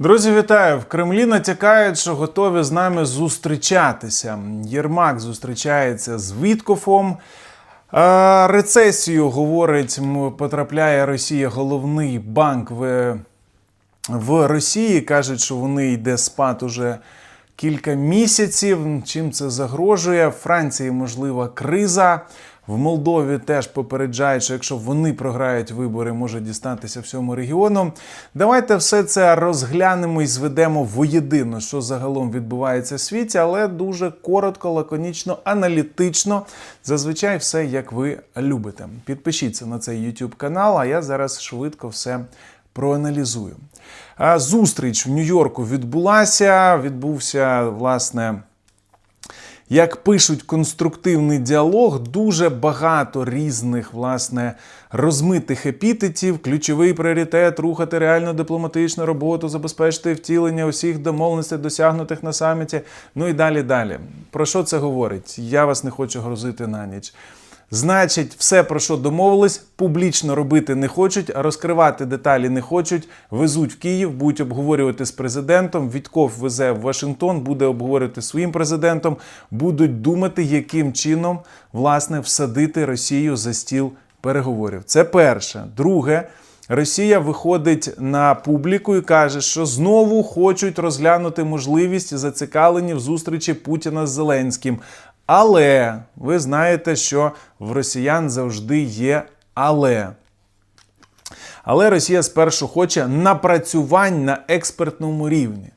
Друзі, вітаю! В Кремлі натякають, що готові з нами зустрічатися. Єрмак зустрічається з Віткофом. Рецесію, говорить, потрапляє Росія, головний банк в, в Росії. Кажуть, що вони йде спад уже кілька місяців. Чим це загрожує? В Франції можлива криза. В Молдові теж попереджають, що якщо вони програють вибори, може дістатися всьому регіону. Давайте все це розглянемо і зведемо воєдино, що загалом відбувається в світі, але дуже коротко, лаконічно, аналітично. Зазвичай все як ви любите. Підпишіться на цей YouTube канал, а я зараз швидко все проаналізую. Зустріч в Нью-Йорку відбулася. Відбувся, власне. Як пишуть конструктивний діалог, дуже багато різних власне розмитих епітетів. Ключовий пріоритет рухати реальну дипломатичну роботу, забезпечити втілення усіх домовленостей, досягнутих на саміті. Ну і далі далі. Про що це говорить? Я вас не хочу грозити на ніч. Значить, все, про що домовились, публічно робити не хочуть, розкривати деталі не хочуть. Везуть в Київ, будуть обговорювати з президентом. Вітков везе в Вашингтон, буде обговорювати своїм президентом. Будуть думати, яким чином власне всадити Росію за стіл переговорів. Це перше. Друге. Росія виходить на публіку і каже, що знову хочуть розглянути можливість зацікавлені в зустрічі Путіна з Зеленським. Але ви знаєте, що в росіян завжди є але. Але Росія спершу хоче напрацювань на експертному рівні.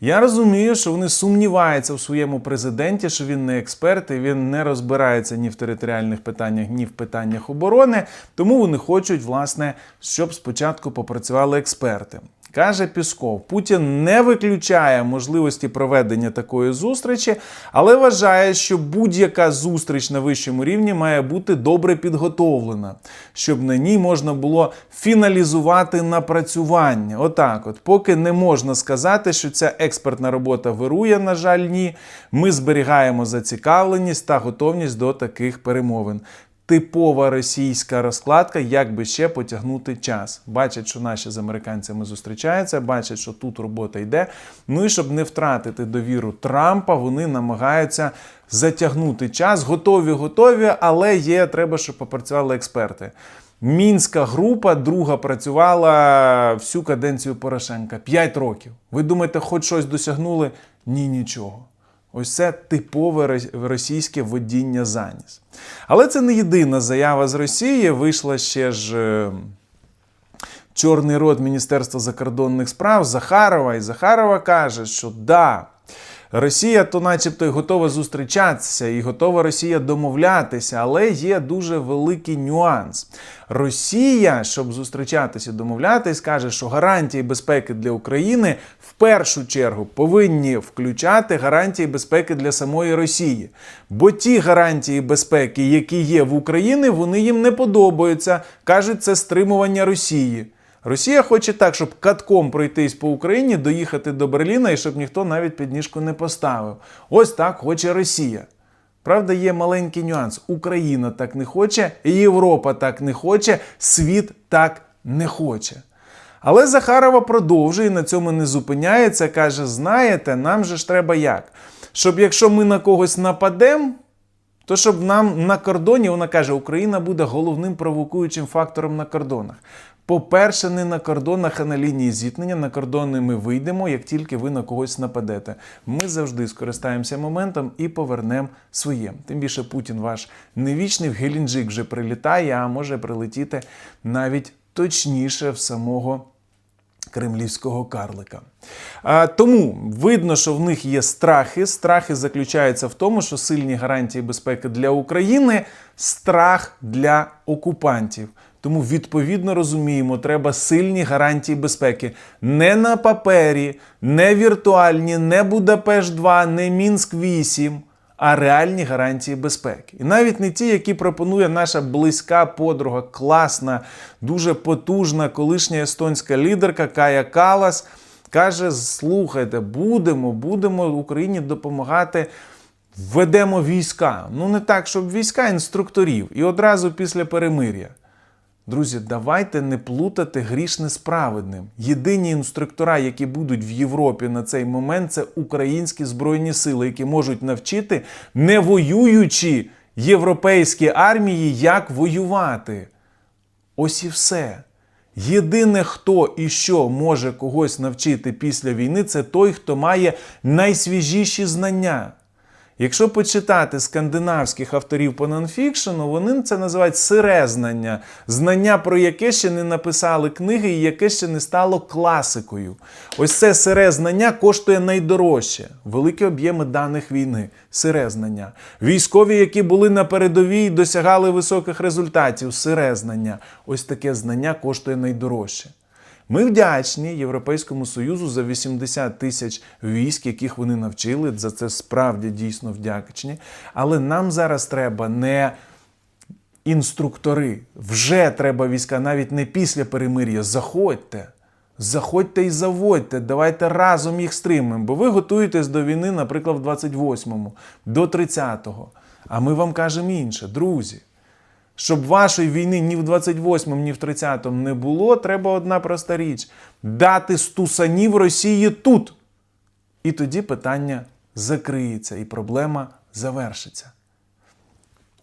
Я розумію, що вони сумніваються в своєму президенті, що він не експерт і він не розбирається ні в територіальних питаннях, ні в питаннях оборони. Тому вони хочуть, власне, щоб спочатку попрацювали експерти. Каже Пісков, Путін не виключає можливості проведення такої зустрічі, але вважає, що будь-яка зустріч на вищому рівні має бути добре підготовлена, щоб на ній можна було фіналізувати напрацювання. Отак, от, поки не можна сказати, що ця експертна робота вирує, на жаль, ні. Ми зберігаємо зацікавленість та готовність до таких перемовин типова російська розкладка, як би ще потягнути час. Бачать, що наші з американцями зустрічаються, бачать, що тут робота йде. Ну і щоб не втратити довіру Трампа, вони намагаються затягнути час. Готові, готові, але є, треба, щоб попрацювали експерти. Мінська група друга працювала всю каденцію Порошенка 5 років. Ви думаєте, хоч щось досягнули? Ні, нічого. Ось це типове російське водіння заніс. Але це не єдина заява з Росії. Вийшла ще ж е, чорний рот Міністерства закордонних справ Захарова. І Захарова каже, що да. Росія то, начебто, й готова зустрічатися, і готова Росія домовлятися, але є дуже великий нюанс. Росія, щоб зустрічатися і домовлятись, каже, що гарантії безпеки для України в першу чергу повинні включати гарантії безпеки для самої Росії. Бо ті гарантії безпеки, які є в Україні, вони їм не подобаються. кажуть, це стримування Росії. Росія хоче так, щоб катком пройтись по Україні, доїхати до Берліна і щоб ніхто навіть підніжку не поставив. Ось так хоче Росія. Правда, є маленький нюанс. Україна так не хоче, Європа так не хоче, світ так не хоче. Але Захарова продовжує на цьому не зупиняється. Каже: знаєте, нам же ж треба як? Щоб якщо ми на когось нападемо, то щоб нам на кордоні, вона каже, Україна буде головним провокуючим фактором на кордонах. По-перше, не на кордонах, а на лінії зіткнення. На кордони ми вийдемо, як тільки ви на когось нападете. Ми завжди скористаємося моментом і повернемо своє. Тим більше Путін ваш невічний в Гелінджик вже прилітає, а може прилетіти навіть точніше в самого. Кремлівського карлика. А, Тому видно, що в них є страхи. Страхи заключаються в тому, що сильні гарантії безпеки для України страх для окупантів. Тому відповідно розуміємо, треба сильні гарантії безпеки. Не на папері, не віртуальні, не Будапешт 2, не Мінськ 8, а реальні гарантії безпеки. І навіть не ті, які пропонує наша близька подруга, класна, дуже потужна колишня естонська лідерка Кая Калас. Каже: слухайте, будемо, будемо Україні допомагати. Введемо війська. Ну не так, щоб війська інструкторів, і одразу після перемир'я. Друзі, давайте не плутати грішне з праведним. Єдині інструктора, які будуть в Європі на цей момент, це українські збройні сили, які можуть навчити, не воюючи європейські армії, як воювати. Ось і все. Єдине, хто і що може когось навчити після війни, це той, хто має найсвіжіші знання. Якщо почитати скандинавських авторів по нонфікшену, вони це називають сире знання, знання, про яке ще не написали книги і яке ще не стало класикою. Ось це сире знання коштує найдорожче. Великі об'єми даних війни, сире знання. Військові, які були на передовій досягали високих результатів, сире знання. Ось таке знання коштує найдорожче. Ми вдячні Європейському Союзу за 80 тисяч військ, яких вони навчили. За це справді дійсно вдячні. Але нам зараз треба не інструктори. Вже треба війська, навіть не після перемир'я. Заходьте. Заходьте і заводьте, давайте разом їх стримаємо. Бо ви готуєтесь до війни, наприклад, в 28-му, до 30-го. А ми вам кажемо інше, друзі. Щоб вашої війни ні в 28-му, ні в 30-му не було, треба одна проста річ: дати стусанів Росії тут. І тоді питання закриється і проблема завершиться.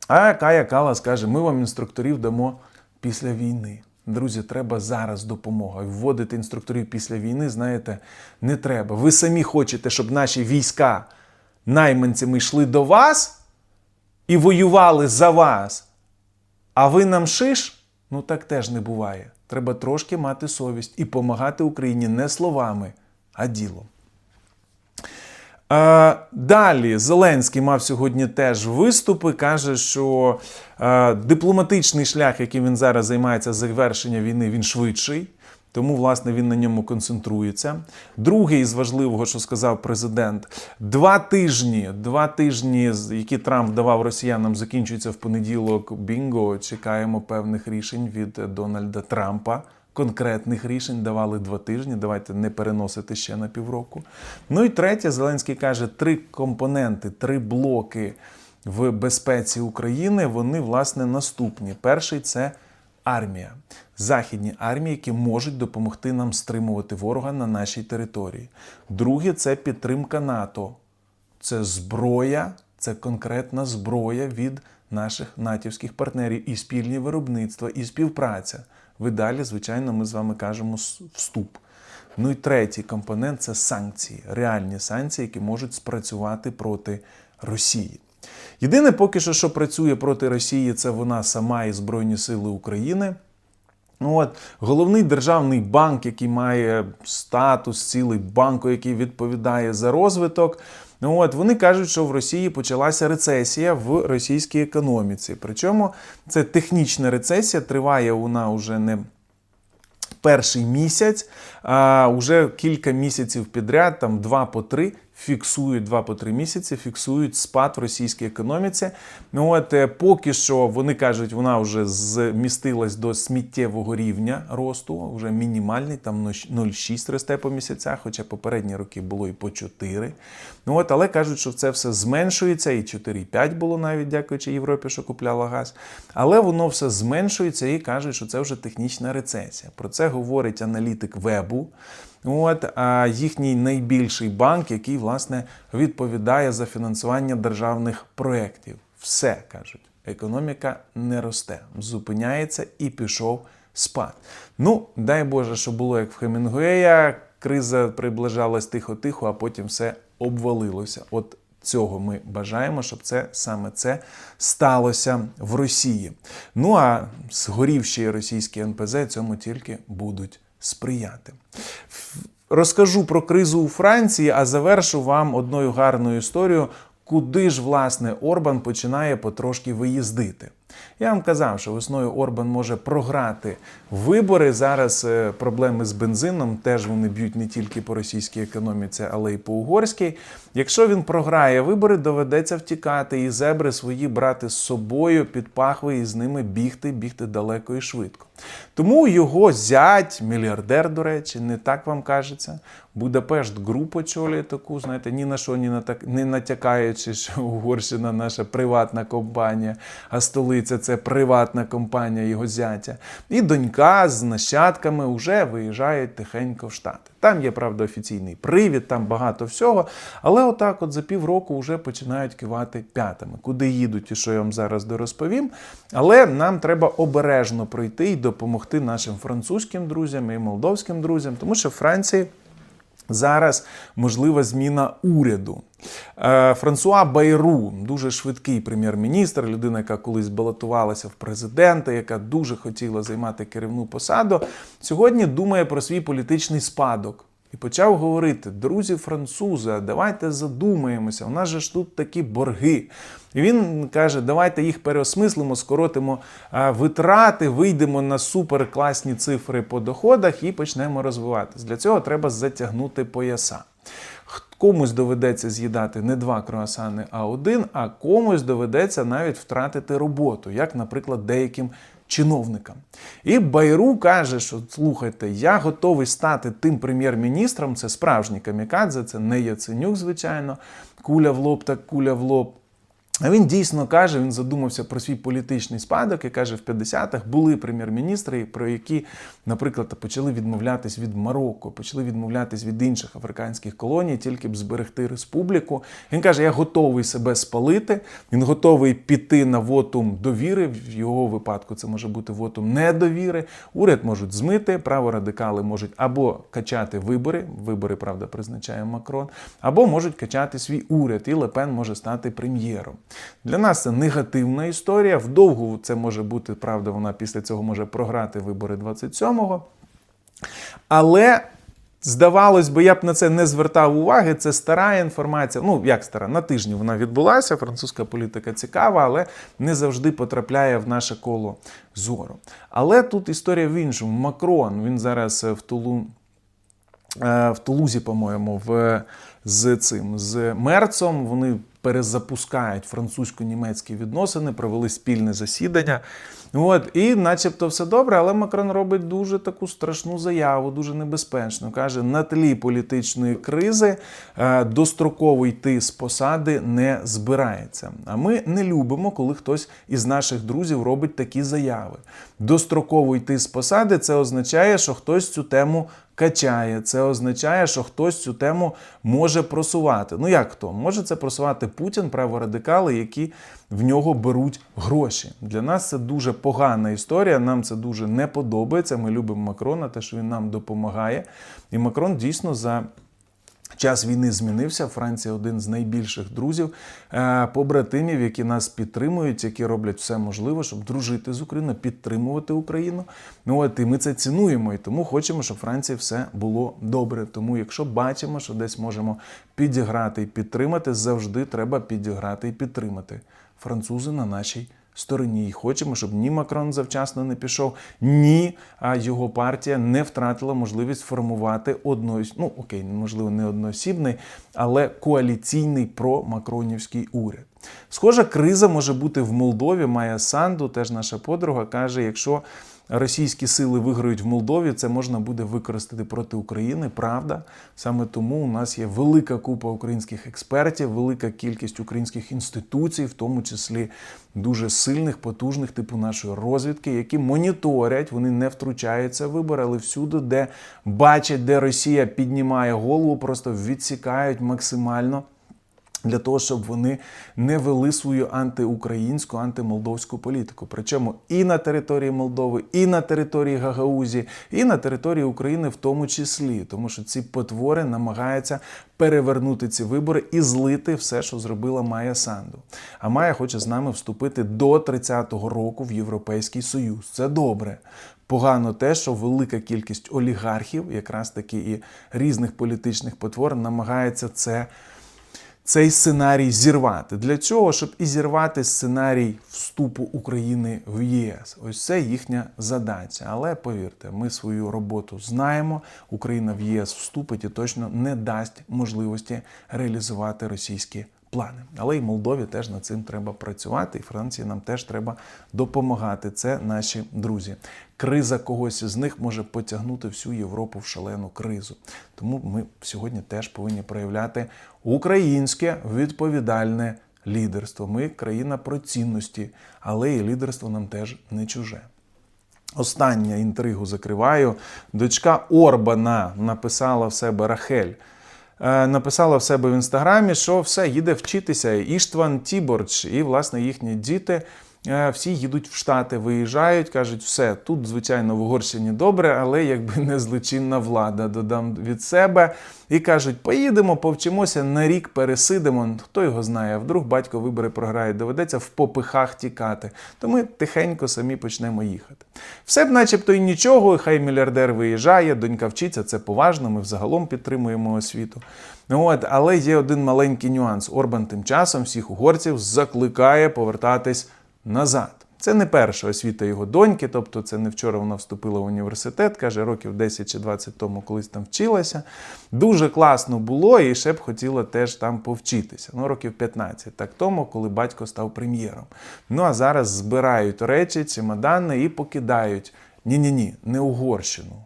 А Кая Кала скаже: ми вам інструкторів дамо після війни. Друзі, треба зараз допомога. Вводити інструкторів після війни, знаєте, не треба. Ви самі хочете, щоб наші війська найманцями йшли до вас і воювали за вас. А ви нам шиш? Ну так теж не буває. Треба трошки мати совість і допомагати Україні не словами, а ділом. Е, Далі Зеленський мав сьогодні теж виступи. Каже, що е, дипломатичний шлях, яким він зараз займається завершення війни, він швидший. Тому, власне, він на ньому концентрується. Другий із важливого, що сказав президент, два тижні, два тижні, з- які Трамп давав росіянам, закінчуються в понеділок. Бінго. Чекаємо певних рішень від Дональда Трампа. Конкретних рішень давали два тижні. Давайте не переносити ще на півроку. Ну і третє, Зеленський каже, три компоненти, три блоки в безпеці України. Вони власне наступні. Перший це армія, західні армії, які можуть допомогти нам стримувати ворога на нашій території. Друге це підтримка НАТО. Це зброя, це конкретна зброя від наших натівських партнерів, і спільні виробництва, і співпраця. Ви далі, звичайно, ми з вами кажемо вступ. Ну і третій компонент це санкції, реальні санкції, які можуть спрацювати проти Росії. Єдине, поки що, що працює проти Росії, це вона сама і Збройні Сили України. Ну, От, головний державний банк, який має статус цілий банку, який відповідає за розвиток. Ну, от, вони кажуть, що в Росії почалася рецесія в російській економіці. Причому це технічна рецесія, триває вона вже не перший місяць, а вже кілька місяців підряд, там два по три, фіксують два по три місяці, фіксують спад в російській економіці. Ну от е, поки що вони кажуть, вона вже змістилась до сміттєвого рівня росту, вже мінімальний, там 0,6 росте по місяцях, хоча попередні роки було і по 4. Ну от, але кажуть, що це все зменшується, і 4,5 було навіть, дякуючи Європі, що купляла газ. Але воно все зменшується і кажуть, що це вже технічна рецесія. Про це говорить аналітик Вебу. От а їхній найбільший банк, який власне відповідає за фінансування державних проєктів. Все кажуть, економіка не росте, зупиняється і пішов спад. Ну, дай Боже, що було як в Хемінгуея, криза приближалась тихо-тихо, а потім все обвалилося. От цього ми бажаємо, щоб це саме це сталося в Росії. Ну а згорівші російські НПЗ цьому тільки будуть сприяти. Розкажу про кризу у Франції, а завершу вам одною гарною історією, куди ж власне Орбан починає потрошки виїздити. Я вам казав, що весною Орбан може програти вибори. Зараз е, проблеми з бензином теж вони б'ють не тільки по російській економіці, але й по угорській. Якщо він програє вибори, доведеться втікати і зебри свої брати з собою під пахви і з ними бігти, бігти далеко і швидко. Тому його зять, мільярдер, до речі, не так вам кажеться. Будапешт груп очолює таку, знаєте, ні на що ні натак, не натякаючи, що Угорщина наша приватна компанія, а столиця це приватна компанія його зятя. І донька з нащадками вже виїжджають тихенько в Штати. Там є, правда, офіційний привід, там багато всього. Але отак, от за півроку вже починають кивати п'ятами. Куди їдуть і що я вам зараз дорозповім. Але нам треба обережно пройти і допомогти нашим французьким друзям і молдовським друзям, тому що в Франції. Зараз можлива зміна уряду. Е, Франсуа Байру, дуже швидкий прем'єр-міністр, людина, яка колись балотувалася в президенти, яка дуже хотіла займати керівну посаду, сьогодні думає про свій політичний спадок. І почав говорити: друзі французи, давайте задумаємося, у нас же ж тут такі борги. І він каже: давайте їх переосмислимо, скоротимо витрати, вийдемо на суперкласні цифри по доходах і почнемо розвиватись. Для цього треба затягнути пояса. Комусь доведеться з'їдати не два круасани, а один, а комусь доведеться навіть втратити роботу, як, наприклад, деяким чиновникам. І Байру каже, що слухайте, я готовий стати тим прем'єр-міністром. Це справжній камікадзе, це не Яценюк, звичайно. Куля в лоб, так куля в лоб. А він дійсно каже, він задумався про свій політичний спадок і каже, в 50-х були прем'єр-міністри, про які, наприклад, почали відмовлятись від Марокко, почали відмовлятись від інших африканських колоній, тільки б зберегти республіку. Він каже: я готовий себе спалити, він готовий піти на вотум довіри. В його випадку це може бути вотум недовіри. Уряд можуть змити, праворадикали можуть або качати вибори. Вибори, правда, призначає Макрон, або можуть качати свій уряд, і Лепен може стати прем'єром. Для нас це негативна історія. Вдовгу це може бути правда. Вона після цього може програти вибори 27-го. Але здавалось би, я б на це не звертав уваги. Це стара інформація. Ну як стара, на тижні вона відбулася. Французька політика цікава, але не завжди потрапляє в наше коло зору. Але тут історія в іншому. Макрон він зараз в Тулу. е, В Тулузі, по-моєму, в з цим з Мерцом вони перезапускають французько-німецькі відносини, провели спільне засідання. От, і начебто все добре, але Макрон робить дуже таку страшну заяву, дуже небезпечну. Каже, на тлі політичної кризи е, достроково йти з посади не збирається. А ми не любимо, коли хтось із наших друзів робить такі заяви. Достроково йти з посади це означає, що хтось цю тему качає. Це означає, що хтось цю тему може просувати. Ну як хто? Може це просувати Путін, праворадикали, які в нього беруть гроші. Для нас це дуже погана історія. Нам це дуже не подобається. Ми любимо Макрона, те, що він нам допомагає. І Макрон дійсно за. Час війни змінився. Франція один з найбільших друзів, е, побратимів, які нас підтримують, які роблять все можливе, щоб дружити з Україною, підтримувати Україну. Ну от і ми це цінуємо, і тому хочемо, щоб Франції все було добре. Тому, якщо бачимо, що десь можемо підіграти і підтримати, завжди треба підіграти і підтримати. Французи на нашій стороні. І хочемо, щоб ні Макрон завчасно не пішов, ні його партія не втратила можливість формувати одної, ну окей, можливо, не одноосібний, але коаліційний промакронівський уряд. Схожа криза може бути в Молдові. Майя Санду, теж наша подруга, каже: якщо російські сили виграють в Молдові, це можна буде використати проти України. Правда, саме тому у нас є велика купа українських експертів, велика кількість українських інституцій, в тому числі дуже сильних, потужних, типу нашої розвідки, які моніторять, вони не втручаються в вибори, але всюди, де бачать, де Росія піднімає голову, просто відсікають максимально. Для того щоб вони не вели свою антиукраїнську, антимолдовську політику, причому і на території Молдови, і на території Гагаузі, і на території України, в тому числі, тому що ці потвори намагаються перевернути ці вибори і злити все, що зробила Майя Санду. А Майя хоче з нами вступити до 30-го року в Європейський Союз. Це добре. Погано те, що велика кількість олігархів, якраз таки і різних політичних потвор, намагається це цей сценарій зірвати. Для цього, щоб і зірвати сценарій вступу України в ЄС. Ось це їхня задача. Але повірте, ми свою роботу знаємо. Україна в ЄС вступить і точно не дасть можливості реалізувати російські плани. Але і Молдові теж над цим треба працювати, і Франції нам теж треба допомагати. Це наші друзі. Криза когось з них може потягнути всю Європу в шалену кризу. Тому ми сьогодні теж повинні проявляти українське відповідальне лідерство. Ми країна про цінності, але і лідерство нам теж не чуже. Остання інтригу закриваю. Дочка Орбана написала в себе Рахель. Е, Написала в себе в інстаграмі, що все їде вчитися. Іштван Тіборч і, власне, їхні діти всі їдуть в Штати, виїжджають, кажуть, все тут, звичайно, в Угорщині добре, але якби не злочинна влада, додам від себе. І кажуть, поїдемо, повчимося на рік пересидимо. Хто його знає, вдруг батько вибори програє, доведеться в попихах тікати. То ми тихенько самі почнемо їхати. Все б, начебто, і нічого, хай мільярдер виїжджає, донька вчиться, це поважно. Ми взагалом підтримуємо освіту. От, але є один маленький нюанс. Орбан тим часом всіх угорців закликає повертатись назад. Це не перша освіта його доньки, тобто це не вчора вона вступила в університет, каже, років 10 чи 20 тому колись там вчилася. Дуже класно було, і ще б хотіла теж там повчитися. Ну, років 15 так тому, коли батько став прем'єром. Ну а зараз збирають речі, чемодани і покидають. Ні-ні ні, не Угорщину.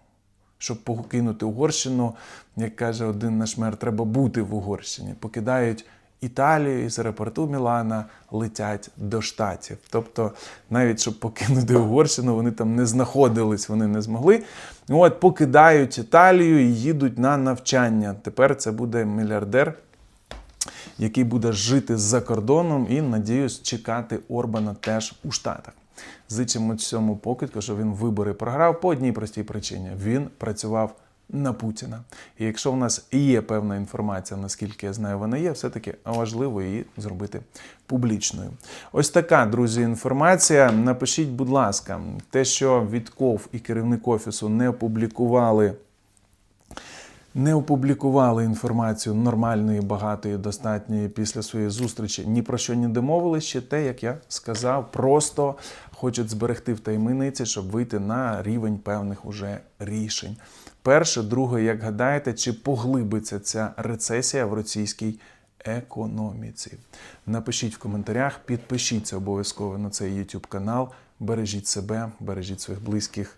Щоб покинути Угорщину, як каже один наш мер, треба бути в Угорщині. Покидають Італію і з аеропорту Мілана летять до Штатів. Тобто, навіть щоб покинути Угорщину, вони там не знаходились, вони не змогли. От покидають Італію і їдуть на навчання. Тепер це буде мільярдер, який буде жити за кордоном і, надіюсь, чекати Орбана теж у Штатах. Зичимо цьому покидку, що він вибори програв по одній простій причині: він працював на Путіна. І якщо в нас є певна інформація, наскільки я знаю, вона є, все-таки важливо її зробити публічною. Ось така, друзі, інформація. Напишіть, будь ласка, те, що Вітков і керівник офісу не опублікували. Не опублікували інформацію нормальної, багатої, достатньої після своєї зустрічі. Ні про що не домовились ще те, як я сказав, просто хочуть зберегти в таємниці, щоб вийти на рівень певних уже рішень. Перше, друге, як гадаєте, чи поглибиться ця рецесія в російській економіці? Напишіть в коментарях, підпишіться обов'язково на цей YouTube канал. Бережіть себе, бережіть своїх близьких.